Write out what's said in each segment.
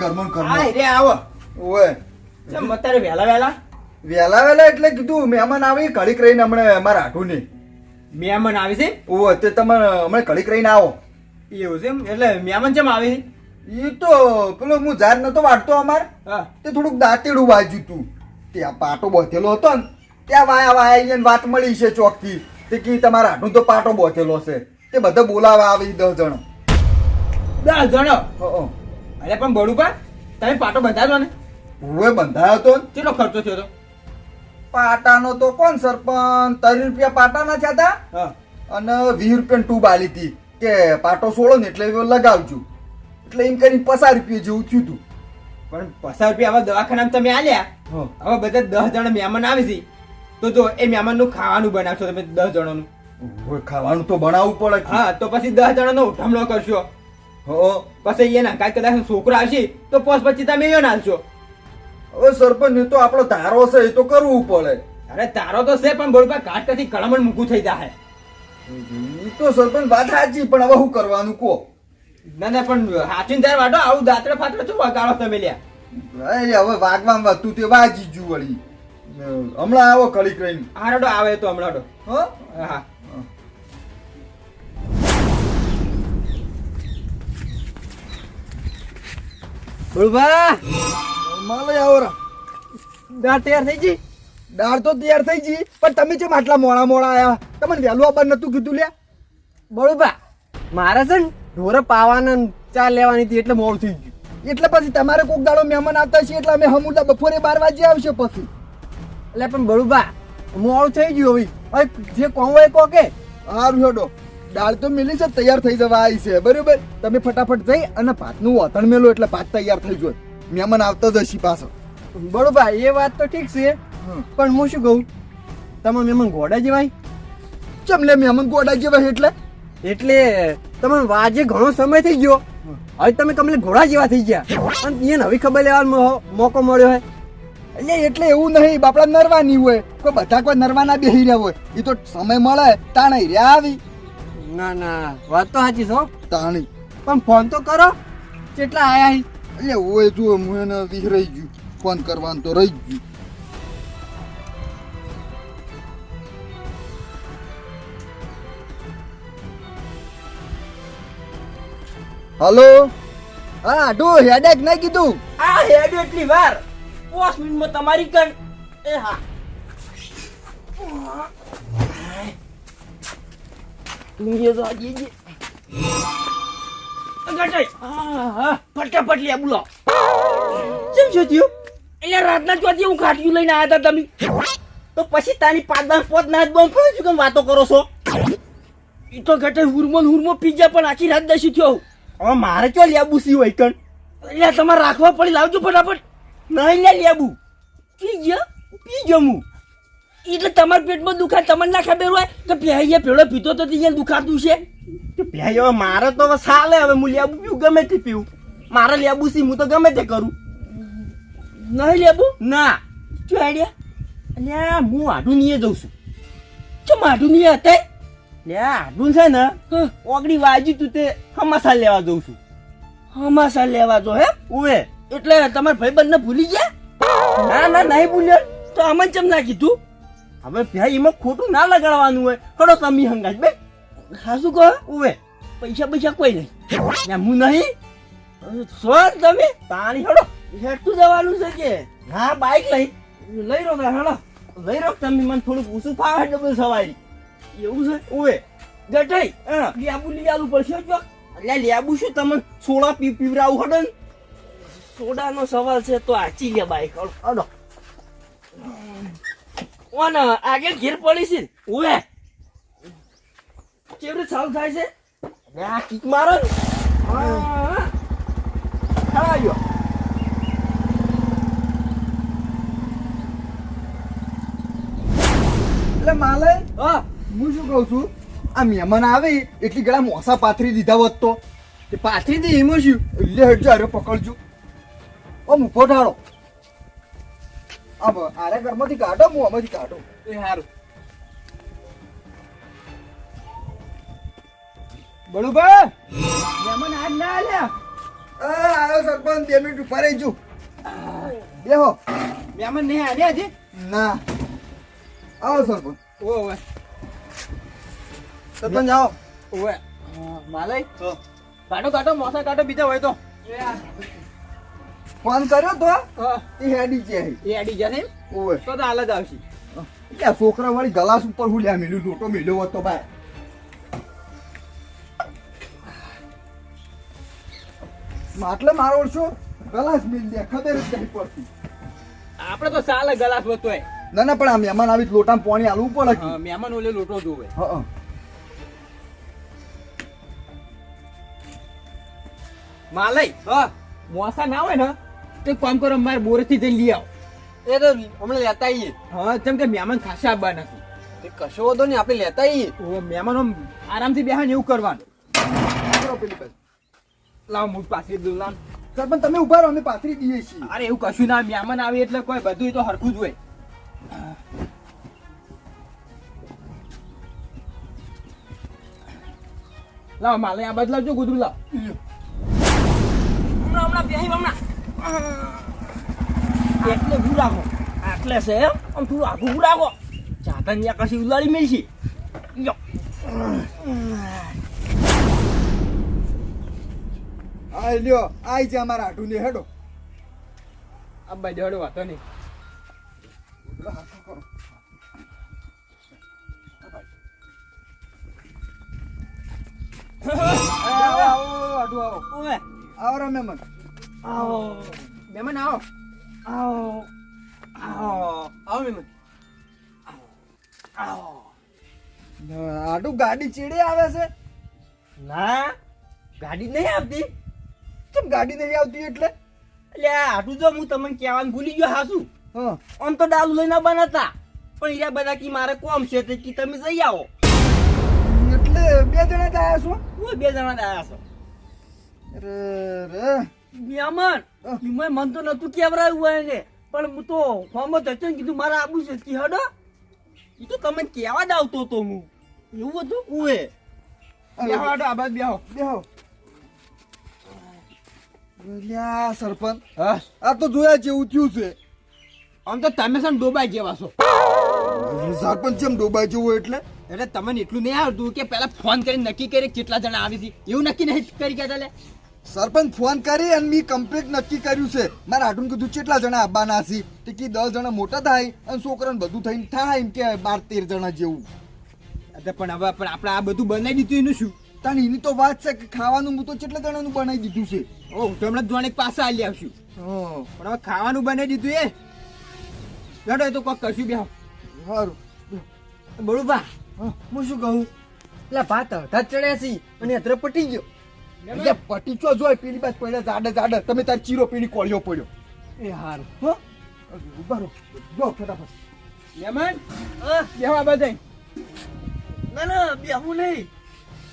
શું કરે ઘરમાં ને ઘરમાં રે આવો. ઓય. ચમ અત્યારે વહેલા વહેલા? વહેલા વહેલા એટલે કીધું મહેમાન આવી કડીક રહીને હમણે અમારા હાટું નહીં મહેમાન આવી છે? ઓય તે તમે હમણાં કડીક રહીને આવો. એવું છે એટલે મહેમાન ચમ આવે? એ તો પેલો હું જાર નતો વાટતો અમાર. હા. તે થોડુંક દાંતેડું વાજ્યું તું. ત્યાં પાટો બોથેલો હતો ને ત્યાં વાયા વાયા વાત મળી છે ચોકથી. તે કી તમારા હાટું તો પાટો બોથેલો છે. તે બધા બોલાવા આવી દસ જણ. દસ જણ. અરે પણ બળુપા તમે પાટો બંધાયો ને? એ બંધાયો તો ચેટલો કેટલો ખર્ચો થયો તો? પાટાનો તો કોણ સરપંચ? ત્રણ રૂપિયા પાટાના થયા હતા અને વીસ રૂપિયા ટૂબ આલી હતી કે પાટો સોળો ને એટલે લગાવજો. એટલે એમ કરીને પચાસ રૂપિયા જેવું થયું તું. પણ પચાસ રૂપિયા હવે દવાખાનામાં તમે આલ્યા? હં. હવે બધા દસ જણા મહેમાન આવે છે. તો જો એ મહેમાનનું ખાવાનું બનાવશો તમે દસ જણાનું. ખાવાનું તો બનાવવું પડે હા તો પછી દસ જણાનો ઉઠામણો કરશો. હં. પછી એના કાંઈ કદાચ છોકરો આવશે તો પોસ પછી તમે એ નાલશો હવે સરપંચ એ તો આપણો ધારો છે એ તો કરવું પડે. અરે તારો તો છે પણ બળુપા કાટ કળમણ મૂકું થઈ જાય એ તો સરપંચ વાત સાચી પણ હવે હું કરવાનું કહો. ના ના પણ હાથીને ત્યારે વાટો આવું દાંતડે ફાતડે શું વગાડો તમે લ્યા. અરે હવે વાગવામાં વાગતું તે વાજી જુ વળી હમણાં આવો કળી રહીને. હારડો આવે તો હમણાં તો હો? હા. બળુભા માલે દાળ તૈયાર થઈ ગઈ? દાળ તો તૈયાર થઈ ગઈ પણ તમે કેમ આટલા મોડા મોડા આવ્યા તમને વહેલું આવવાનું નતું કીધું લે બળુભા મારે છે ને ઢોરે પાવાના ચા લેવાની હતી એટલે મોડું થઈ ગયું. એટલે પછી તમારે કોક દાડો મહેમાન આવતા છે એટલે અમે હમુદા બપોરે બાર વાગે આવશે પછી. એટલે પણ બળુભા મોડું થઈ ગયું હવે. હવે જે કહો એ કહો કે? સારું હેડો. દાળ તો મિલી છે તૈયાર થઈ જવા આવી છે. બરોબર? તમે ફટાફટ જઈ અને ભાતનું વતણ મેલો એટલે ભાત તૈયાર થઈ જાય મહેમાન આવતો જ હશે પાછો. બરોબર એ વાત તો ઠીક છે. પણ હું શું કહું? તમે મહેમાન ઘોડા જેવાય? ચમ લે મહેમાન ગોડા જેવાય એટલે? એટલે તમને વાજે ઘણો સમય થઈ ગયો. હવે તમે કમલે ઘોડા જેવા થઈ ગયા. અને એને હવે ખબર લેવાનો મોકો મળ્યો હોય એટલે એટલે એવું નહીં. બાપડા નરવાની હોય. કોઈ બધા કોઈ નરવાના બેહી રહ્યા હોય. એ તો સમય મળે તાણે રહ્યા આવી. ના ના. વાત તો સાચી છો હો. તાણી. પણ ફોન તો કરો. કેટલા આયા હી? એટલે ઓય જો હું એને વિહરાઈ ગયું. ફોન કરવાનું તો રહી ગયું. હલો? હા આટુ હેડેક નહીં કીધું. આ હેડ એટલી વાર. પાંચ મિનિટમાં તમારી કણ એ હા લુંગી તો આજે જે ગટાઈ હા ફટાફટ લે બોલો. કેમ છો થયું? એટલે રાતના ચોથી હું ખાટિયું લઈને આવ્યા હતા તમે. તો પછી તારી પાંચ પોત ના જ બંધ પડ્યું છું કેમ વાતો કરો છો? એ તો ઘટે હુરમો હુરમો પીજા પણ આખી રાત દસી થયો હવે મારે ચો લેબુ સી હોય કણ? એટલે તમારે રાખવા પડી લાવજો ફટાફટ. નહીં લે લેબુ. પી ગયો? પી ગયો હું. એટલે તમારા પેટમાં દુખાય તમને ના ખબર હોય કે પહેરીએ પેલો પીતો તો ત્યાં દુખાતું છે. તો પ્યાઈ હવે મારે તો હવે સાલે હવે હું લેબુ પીવું ગમે તે પીવું. મારે લેબુ સી હું તો ગમે તે કરું. નહીં લેબુ? ના. શું આઈડિયા અલ્યા હું આડું નીએ જઉં છું. ચમ આડું નીએ હતા. લે આડું છે ને ઓગડી વાજી તું તે હમાસા લેવા જઉં છું. હમાસા લેવા જો હે? ઉવે. એટલે તમારા ભાઈબંધને ભૂલી ગયા? ના ના નહીં ભૂલ્યો. તો આમાં ચમ ના કીધું? હવે ભાઈ, એમાં ખોટું ના લગાડવાનું હોય. હડો તમે હંગાજ બે. હાસું કહો. ઉવે, પૈસા પૈસા કોઈ નહીં. હું નહીં. સોળ તમે, પાણી હડો. હેઠું જવાનું છે કે? હા, બાઈક લઈ. લઈ રો હડો. લઈ રો તમે, મને થોડુંક ઊંચું ફાવે ડબલ સવારી. એવું છે? ઉવે. ગટાઈ હા. લેબુ લઈ આલું પડશે, જો. એટલે લીઆબુ શું તમને સોડા પી પીવરાવું હડો સોડાનો સવાલ છે, તો આચી લે બાઈક હડો. ઓન આગળ ઘેર પડી છે. ઓએ કેવી રીતે ચાલુ થાય છે? અરે આ કિક મારો હા. હા એટલે માલે હા. હું શું કહું છું? આ મહેમાન આવે એટલી ગળા મોસા પાથરી દીધા હોત તો. પાથરી દે એમાં શું? એટલે હેડજો અરે પકડજો. ઓ મુફો ઠાળો આ આરે ઘરમાંથી કાઢો હું આમાંથી કાઢો. એ સારું બળુભા! આજ ના આલ્યા. આવ્યો સરપંચ બે મિનિટ ઊભા રહીજો. બેહો મહેમાન નહીં આલ્યા હજી? ના. આવો સરપંચ. ઓવે સરપંચ આવો. ઓવે. માલય? કાટો કાટો મોસા કાટો બીજા હોય તો. ફોન કર્યો તો? એ હેડી છે એ આડી જશે ઓય તો તો હાલ જ આવશે. એટલે છોકરા વાળી ગલાસ ઉપર હું લ્યા મેલ્યું લોટો મેલ્યો તો ભાઈ માટલે મારો ઓળશો ગલાસ મેલ દે ખબર જ નહીં પડતી. આપણે તો સાલે ગલાસ હોય. ના ના પણ આ મહેમાન આવી લોટામાં પાણી આલવું પડે મહેમાન ઓલે લોટો જોવે. હા. માલય હા. મોસા ના હોય ને? તો કામ કરો મારે બોરેથી જઈને લઈ આવો. એ તો હમણાં લેતા આવીએ. હા જેમ કે મહેમાન ખાસા નથી તે કશો વાંધો નહીં આપણે લેતા આવીએ. મહેમાન મહેમાનો આરામથી બેહે ને એવું કરવાનું. લાવ હું પાછી દઉં લાવ. સરપંચ તમે ઊભા રહો અમે પાથરી દઈએ છીએ. અરે એવું કશું ના મહેમાન આવે એટલે કોઈ બધું તો હરખું જ હોય. લાવ માલે આ બદલાવજો ગુદરું લાવ. હમણાં હમણાં બેહી હમણાં. એટલે શું રાખો આટલે છે એમ? આમ થોડું આઘું શું રાખો જાતા યા કશી ઉલાડી મેળશે આ લ્યો આઈ છે અમારા હાટુ ને હેડો. આ બાજુ હડો વાતો નહીં. કરો. આવો, આવો, આવો. આવો રો મહેમાન. આવો મહેમાન આવો આવો આવો આવો મહેમાન આવો હાટુ ગાડી ચીડી આવે છે? ના ગાડી નહીં આવતી. કેમ ગાડી નહીં આવતી એટલે? એટલે આ હાટું જો હું તમને કહેવાનું ભૂલી ગયો હાસુ હા. આમ તો ડાલુ લઈને બનાતા. પણ ઈરા બધા કી મારે કોમ છે તે કી તમે જઈ આવો. એટલે બે જણા જ આયા છો? હું બે જણા જ આયા છો. અરે રે મહેમાન મેં મન તો નતું કેવરાયું હોય ને પણ હું તો ફોર્મ જ હતો ને કીધું મારે આબુ છે કી હડો? ઈ તો તમે કેવા જ આવતો તો હું. એવું હતું ઉએ બેહો હડો આ બાજુ બેહો. બેહો સરપંચ. હા. આ તો જોયા જેવું થયું છે. આમ તો તમે છે ડોબાઈ જેવા છો. સરપંચ જેમ ડોબાઈ જેવું એટલે? એટલે તમને એટલું નહીં આવડતું કે પેલા ફોન કરીને નક્કી કરી કેટલા જણા આવી છે. એવું નક્કી નહીં કરી ગયા લે સરપંચ ફોન કરી અને મેં કમ્પ્લીટ નક્કી કર્યું છે. મારા હાટું કીધું કેટલા જણા આવવાના છે? તે કે દસ જણા મોટા થાય અને છોકરાને બધું થઈને થાય એમ કે બાર તેર જણા જેવું. અરે પણ હવે પણ આપણે આ બધું બનાવી દીધું એનું શું? તને એની તો વાત છે કે ખાવાનું હું તો કેટલા જણાનું બનાવી દીધું છે? ઓ તો હમણાં જોડે પાસે આલી આવશું. હા. પણ હવે ખાવાનું બનાવી દીધું એ. લડો એ તો કોક કરશું બેહો. સારું બળુભા હા. હું શું કહું? એટલે ભાત અડધા ચડ્યા છે અને અત્રે પટી ગયો. એટલે પટીચો જોય પેલી બાજ પડ્યા જાડે જાડે તમે તાર ચીરો પીણી કોળિયો પડ્યો. એ હાર હો. ઊભા રહો. જો ફટાફટ. મહેમાન બેહો આ બધા. ના ના બેહું નહીં.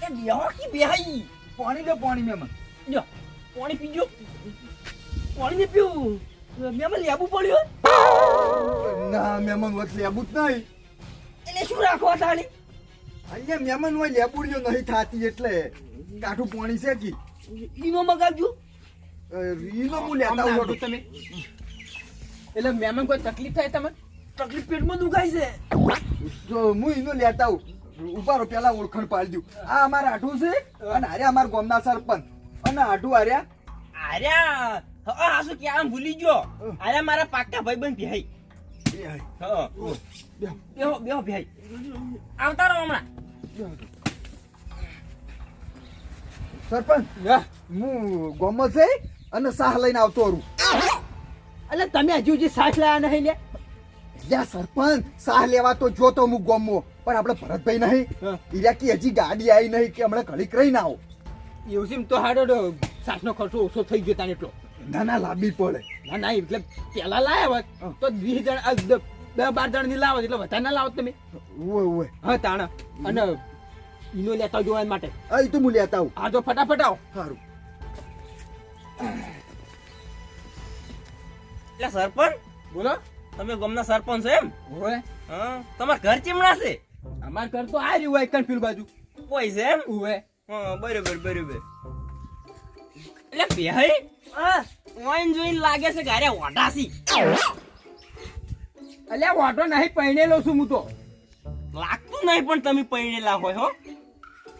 એ બેહો કે બેહાઈ? પાણી લે પાણી મેમન જો પાણી પીજો પાણી ને પીવું. મેમન લેબુ પડ્યો. ના મેમન વચ લેબુ જ નહીં. એટલે શું રાખવા તાળી અહીંયા મહેમાન હોય લેબુડીઓ નહીં થાતી એટલે. કાઠું પાણી છે કી ઈનો મગાવજો. ઈનો હું લેતા આવું તમે. એટલે મહેમાન કોઈ તકલીફ થાય તમે તકલીફ પેટમાં દુખાય છે. જો હું ઈનો લેતા આવું. ઉભારો પેલા ઓળખણ પાડી દઉં આ અમારા આઠું છે અને હારે અમારા ગોમના સરપંચ. અને આઠું હાર્યા આર્યા હા શું ક્યાં ભૂલી ગયો. આર્યા મારા પાક્કા ભાઈબંધ. હા બેહો, બેહો બેહો ભેહાઈ. આવતા રહો હમણાં. સરપંચ હું ગામમાં છે અને સાહ લઈને આવતો હરું એટલે તમે હજુ હજી સાસ લાયા નહીં લે? યા સરપંચ સાહ લેવા તો જો તો હું ગામમાં પણ આપણે ભરતભાઈ નહીં. ઈરા કી હજી ગાડી આવી નહીં કે હમણાં ઘડીક રહી ના આવો. એવું તો હાડો સાસનો ખર્ચો ઓછો થઈ ગયો તાને એટલો. ના ના લાંબી પડે. ના ના એટલે પેલા લાયા હોત તો વીસ જણ દસ બાર જણની લાવો એટલે વધારે ના લાવો તમે. ઓય ઓય હા તાણા. અને ઈનો લેતા જોવા માટે. આ ઈ તો હું લેતા આવું. હા તો ફટાફટ આવો. સારું એટલે સરપંચ બોલો. તમે ગામના સરપંચ છો એમ? હોય હા તમાર ઘર ચીમણા છે? અમાર ઘર તો આ રહ્યું હોય કનફ્યુલ બાજુ. કોઈ છે એમ? હોય હા બરોબર બરોબર. એટલે ભાઈ હા વાઈન જોઈને લાગે છે ઘરે ઓઢાસી અલ્યા ઓઢો નહીં પહેણેલો છું હું તો. લાગતું નહીં પણ તમે પહેણેલા હોય હો.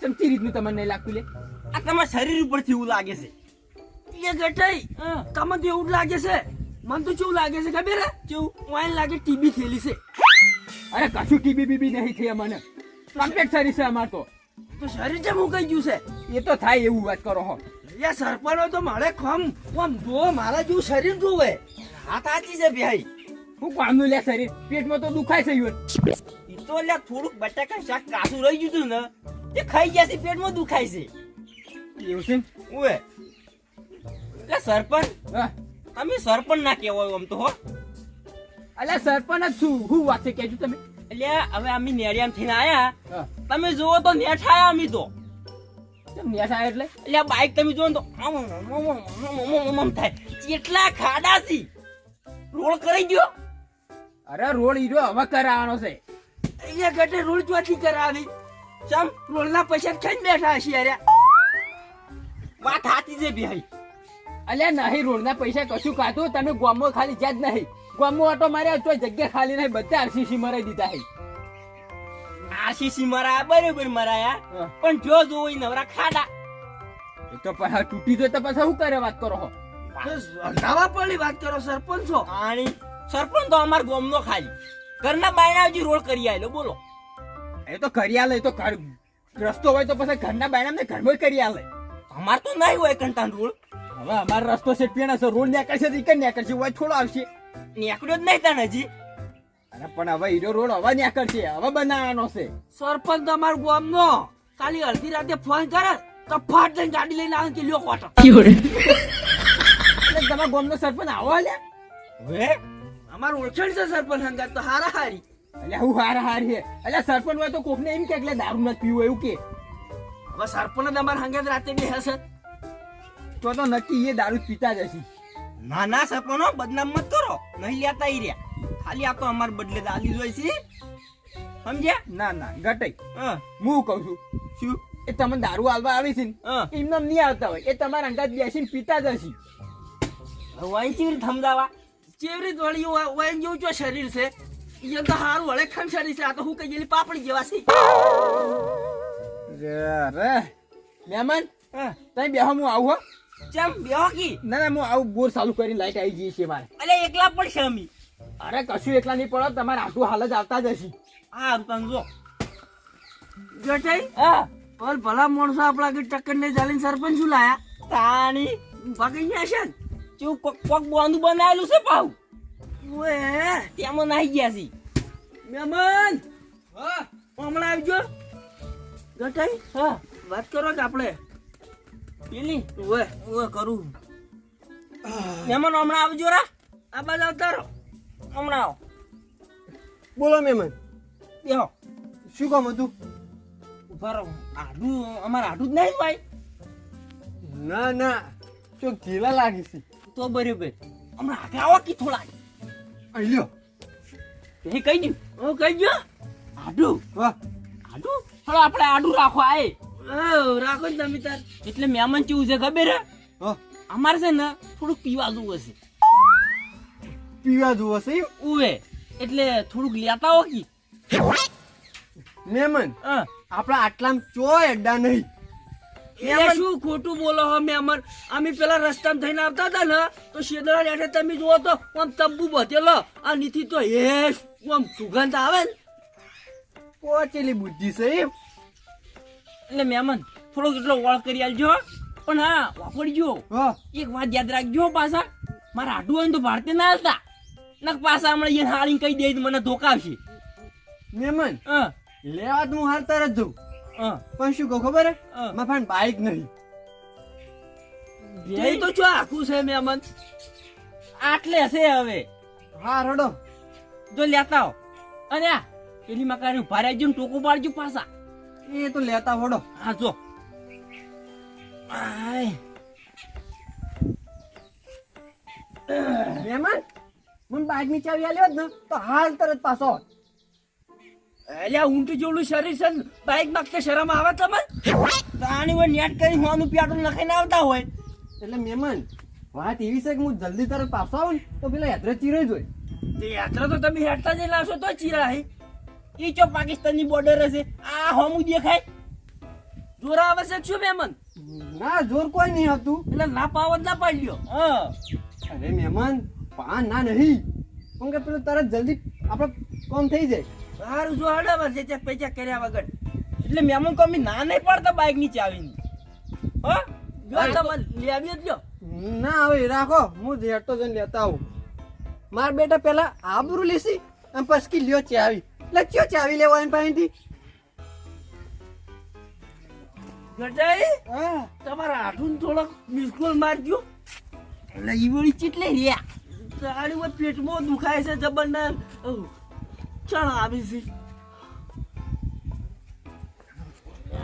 ચમચી રીતનું તમને નહીં લાગતું લે. આ તમારા શરીર ઉપરથી એવું લાગે છે. એ ગટાઈ તમને તો એવું લાગે છે. મને તો કેવું લાગે છે ખબર કેવું? વાઈન લાગે ટીબી થયેલી છે. અરે કશું ટીબી બીબી નહીં થઈ મને કમ્પ્લેટ શરીર છે અમાર તો. તો શરીર જે મુકાઈ ગયું છે? એ તો થાય એવું વાત કરો હો. યા સરપંચ તો મારે ખમ આમ જો મારા જેવું શરીર જોવે. હાથ સાચી છે ભાઈ હું કામનું લે શરીર? પેટમાં તો દુખાય છે એ તો લે થોડુંક બટાકા શાક કાચું રહી ગયું હતું ને. એ ખાઈ ગયા છે પેટમાં દુખાય છે. એવું છે? ઓએ એટલે સરપંચ તમે સરપંચ ના કહેવાય આમ તો હો. એટલે સરપંચ જ છું. હું વાત છે કહેજો તમે. એટલે હવે અમે નેડિયામ થઈને આયા. તમે જુઓ તો નેઠાયા અમે તો. થાય. કેટલા ખાડા રોડ કરી ગયો અરે રોડ હીરો હવે કરાવવાનો છે. અહીંયા ગટે રોડ ચોથી કરાવી? ચમ રોડના પૈસા ખાઈને બેઠા છીએ અરે. વાત હાથી છે ભાઈ. અલ્યા નહીં રોડના પૈસા કશું કાઢું તમે ગામમાં ખાલી જ્યાં જ નહીં. ગામમાં ઓટો માર્યા તો જગ્યા ખાલી નહીં બધા આરસીસી મરાઈ દીધા હે આશીષી મારા બરોબર મરાયા. પણ જો જોઈ નવરા ખાડા. એ તો પાછા તૂટી ગયો તો પાછા શું કરે વાત કરો હો નવા પડી વાત કરો સરપંચો. છો આણી સરપંચ તો અમાર ગોમનો ખાલી. ઘરના બાયણા હજી રોડ કરી આવેલો બોલો. એ તો કરી આલે એ તો ઘર રસ્તો હોય તો પછી ઘરના બાયણા ઘરમાં કરી આલે. અમાર તો નહીં હોય કંટાન રોડ હવે અમારો રસ્તો છે પેણા છે રોડ નીકળશે તો કઈ નીકળશે હોય થોડો આવશે. નીકળ્યો જ નહીં તાણ હજી. અરે પણ હવે હીરો રોડ હવે નીકળશે હવે બનાવવાનો છે. સરપંચ તમારા ગામનો. કાલી અડધી રાતે ફોન કરે તો ફાટ લઈને ગાડી લઈને આવે કે લ્યો કોટો તમારા ગામનો સરપંચ આવો લે. હવે અમારું ઓળખાણ છે સરપંચ હંગાત તો હારા હારી. એટલે હું હાર હાર હે. એટલે સરપંચ હોય તો કોકને એમ કે એટલે દારૂ નથી પીવું એવું કે. હવે સરપંચ જ હંગે રાતે બી હશે તો તો નક્કી એ દારૂ પીતા જ હશે. ના ના સરપંચ બદનામ મત કરો. નહીં લેતા ઈ રહ્યા. ખાલી આ તો અમાર બદલે દાલી જોઈ છે. સમજ્યા? ના ના ગટાઈ હા. કહું છું? શું? એ તમે દારૂ આલવા આવી છે એમને નહીં આવતા હોય. એ તમારા અંગાત બેસીને પીતા જ હશે. વાઈ ચીવી થમદાવા. ચેવરી વાઈન જેવું જો શરીર છે. એ તો હારું વળે ખમ છે. આ તો હું કઈ ગયેલી પાપડી જેવા છે. અરે મહેમાન હા. તમે બેહો હું આવું હો. ચમ બેહો કી? ના ના હું આવું બોર ચાલુ કરીને લાઈટ આવી ગઈ છે મારે. અલે એકલા પડશે અમી. અરે કશું એકલા નહીં પડો તમારે આટલું હાલ જ આવતા જ હશે. હા તમે જો. જટાઈ હા. પણ ભલા માણસો આપણા કે ટક્કર ને ચાલીને સરપંચ શું લાયા? તાણી. ભાગી ગયા છે ને? ચેવું કોક કોક બોંધું બનાવેલું છે પાવ ઓએ તેમાં નાહી ગયા છે. મહેમાન હમણાં આવજો. ગટાઈ હા વાત કરો કે આપણે? પેલી? ઓએ ઓય કરું. મહેમાન હમણાં આવજો રા. આ બાજુ આવતા રહો. હમણાં આવો. બોલો મહેમાન. બેહો. શું કામ હતું? ઊભા રહો. આડું અમારે આડું જ નહીં ભાઈ ના ના. ચોક ઢીલા લાગે છે. તો બરોબર હમણાં આગળ આવો કી થોડા લ્યો. એ કહી દઉં. ઓ કહી ગયો આડું. વાહ. આડું? થોડો આપણે આડું રાખો આય ઓ રાખો ને તમે તાર. એટલે મહેમાન કેવું છે ખબર હે? અમારે છે ને થોડુંક પીવા જેવું હશે. પીવા જોવો હશે ઉવે. એટલે થોડુંક લેતા હો કી મહેમાન હા. આપણા આટલામાં ચોય એડા નહીં. શું ખોટું બોલો હો મેમન? અમે પેલા રસ્તામાં થઈને આવતા હતા ને તો શેદરા હેઠે તમે જુઓ તો આમ તબ્બુ બધેલો. આ નીથી તો હે આમ સુગંધ આવે ને. પહોંચેલી બુદ્ધિ છે એમ. એટલે મહેમાન થોડોક એટલો ઓળ કરી આલજો પણ હા વાપરજો. એક વાત યાદ રાખજો પાછા. મારા આટું હોય તો ભારતે ના હાલતા નક પાછા હમણાં હાળીને કહી દે મને ધોકાવશે મેમન હા. લેવા તો હું હાલ તરત જઉં. પણ શું કહો ખબર હે? હા. મારા પાસે બાઈક નહીં એ તો છો આખું છે મેમન આટલે હશે હવે. હા રડો. જો લેતા આવો. અને આ પેલી મકાન ઊભા રહેજો ને ટોકો પાડજો પાછા. એ તો લેતા વડો હા જો. આય. મહેમાન મને બાઈકની ચાવી આલ્યો જ ને તો હાલ તરત પાછો. એટલે ઊંટ જેવડું શરીર છે બાઇક માગતે શરમ આવે તમે પ્રાણી હોય નેટ કરી હોવાનું પ્યાટું લખાઈને આવતા હોય. એટલે મહેમાન વાત એવી છે કે હું જલ્દી તારે પાછો આવું તો પેલા યાત્રા ચીરે જ હોય તે યાત્રા તો તમે હેઠતા જઈને લાવશો તો ચીરા હે. એ ચો પાકિસ્તાનની બોર્ડર હશે. આ હોમું દેખાય. જોર આવે છે શું મહેમાન ના જોર કોઈ નહીં હતું એટલે ના પાવત ના પાડ્યો. અરે મહેમાન પા ના નહીં. પણ કે પેલું તારે જલ્દી આપણે કોમ થઈ જાય. સારું જો હડાવા જે ત્યાં પૈસા કર્યા વગર. એટલે મહેમાન કમી ના નહીં પડતા બાઇકની ચાવીની હો? જો તમે લઈ આવી જ ના હવે રાખો. હું જેટો જઈને લેતા આવું. માર બેટા પેલા આબરૂ લેસી અને પછી લ્યો ચાવી. એટલે ચો ચાવી લેવા એમ પાસેથી ગટાઈ હા. તમારા હાથું થોડોક મિસકોલ મારજો. એટલે ઈ વળી ચીટલે રહ્યા. સાડી પેટમાં દુખાય છે જબરનાર ચણ આવી છે.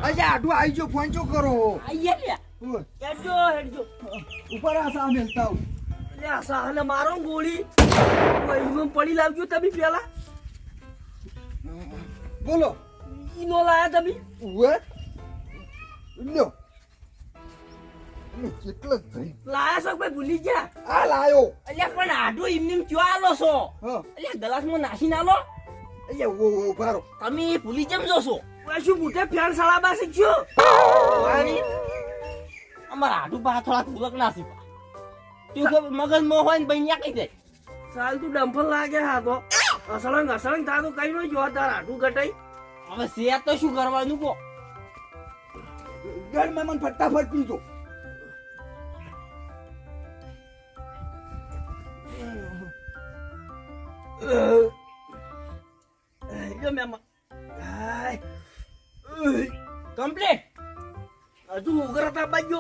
અલ્યા આડું આવી ગયો ફોન ચો કરો? હેડજો હેડજો. ઉપર આ સામે મેલતા એટલે આ સાહને મારો ગોળી. વહીમાં પડી લાવજો તમે પેલા. બોલો. ઈનો લાયા તમે. ઉવે. લ્યો. કેટલા જ છો ભાઈ ભૂલી ગયા? આ લાયો. અલ્યા પણ આડો એમને એમ ક્યાં આલો છો? અલ્યા ગલાસમાં નાલો આલો. અલ્યા ઓ ઓ ભારો તમે ભૂલી કેમ જશો શું મોટે ફેર સાળા પાસે છો અમારા આડુ પા થોડા થોડક ના સીપા તું મગજ મો હોય ને બૈયા કઈ જાય? સાલ તું ડંફલ લાગે હા તો. અસળંગ અસળંગ તારું કઈ નો જો તાર હાટું કટાઈ હવે સેત તો શું કરવાનું કો ગણ મેમન ફટાફટ પીજો. જો મેમાં હાય કમ્પ્લીટ. હજુ ઉગ્રતા બાજુ.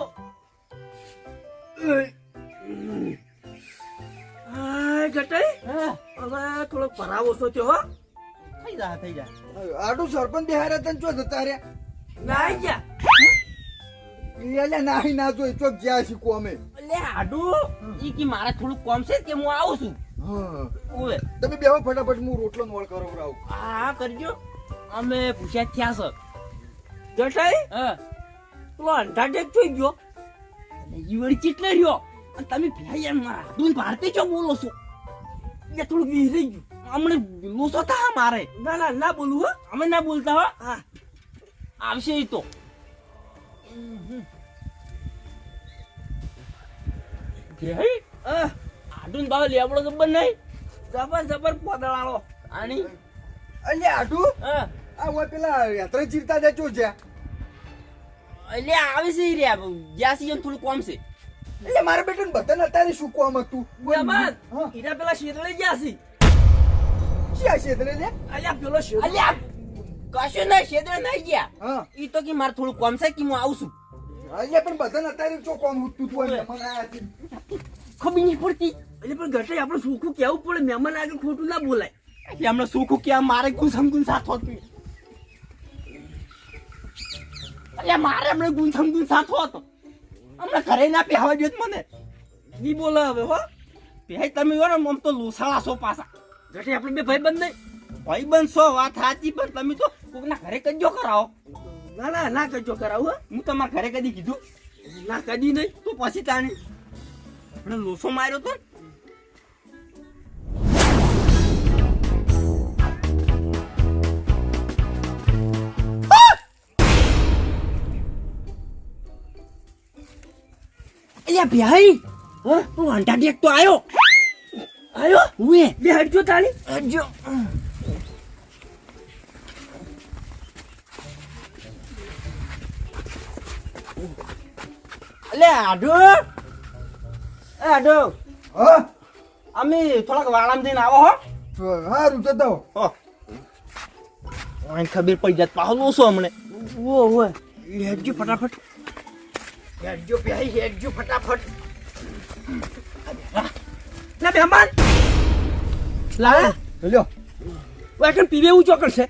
હાય હવે થોડોક ભરાવો છો થયો હો. થઈ જા થઈ જા. આડું સરપંચ બિહારે તને ચો જતા રહ્યા? ના ગયા. અલ્યા નાહી ના જોઈ ચોક જ્યાં શીખો અમે એટલે આડું. ઈ કે મારે થોડું કોમ છે કે હું આવું છું. હા. ઓવે. તમે બેહો ફટાફટ હું રોટલો નોળ કરો આવું હા કરજો. અમે પૂછ્યા થયા છે. જટાઈ હા. પેલો અંધાટેક થઈ ગયો. વળી ચીટલે રહ્યો અને તમે ભાઈ એમ મારા આડું ભારતી છો બોલો છો? એટલે થોડું વિહરી ગયું. અમને લોસો થા મારે? ના ના ના બોલું હો. અમે ના બોલતા હો. હા. આવશે ઈ તો. ભાઈ હા. આડું ભાવ લેવડો જબર નહીં. જબર જબર પોદળાળો આની? અલ્યા આટુ હા. આ હોય પેલા યાત્રા ચીરતા જાય ચો જ્યાં અલે આવે છે રહ્યા જ્યાં સીઝન થોડું કોમ છે. એટલે મારા બેટા બતન અત્યારે શું કોમ હતું? મહેમાન ઈરા પેલા શેતળે ગયા છે. ક્યાં છે? એટલે લે અલ્યા પેલો શેતળો અલ્યા કશું નહીં શેતળે નહીં ગયા. હા. ઈ તો કે મારે થોડું કોમ છે કે હું આવું છું. અલ્યા પણ બતન અત્યારે ચો કોમ હતું તું? મને ખબર નહીં પડતી. એટલે પણ ગટાઈ આપણે સુખું કેવું પડે. મહેમાન આગળ ખોટું ના બોલાય. હમણાં સુખું કે મારે ગુંસમ સાથ થતું અલ્યા મારે હમણાં ગુંસમ સાથ હોતો. હમણાં ઘરે ના પહેવા દે મને. ની બોલે હવે હો. પહે તમે જો ને આમ તો લોસાળા છો પાછા. ગટાઈ આપણે બે ભાઈ બંધ નહીં. ભાઈ બન છો વાત સાચી પણ તમે તો કોકના ઘરે કજો કરાવો. ના ના ના કજો કરાવો હો. હું તમારા ઘરે કદી કીધું? ના કદી નહીં. તો પછી તાણી આપણે લોસો માર્યો તો ને. અલ્યા ભાઈ હું? હંટા ડેક તો આવ્યો હું એ. બે હટજો તાળી. હટજો અલે આડો. એ આડો. હ? અમે થોડાક વાળામાં જઈને આવો હો. હારું જતા હો. ખબર પડી જાત પાહો લોસો હમણે. ઓ ઓ લેજો ફટાફટ. હેડજો ભાઈ હેડજો ફટાફટ. ના મહેમાન લાવે લ્યો. વાકણ પીવે એવું ચોકડ છે?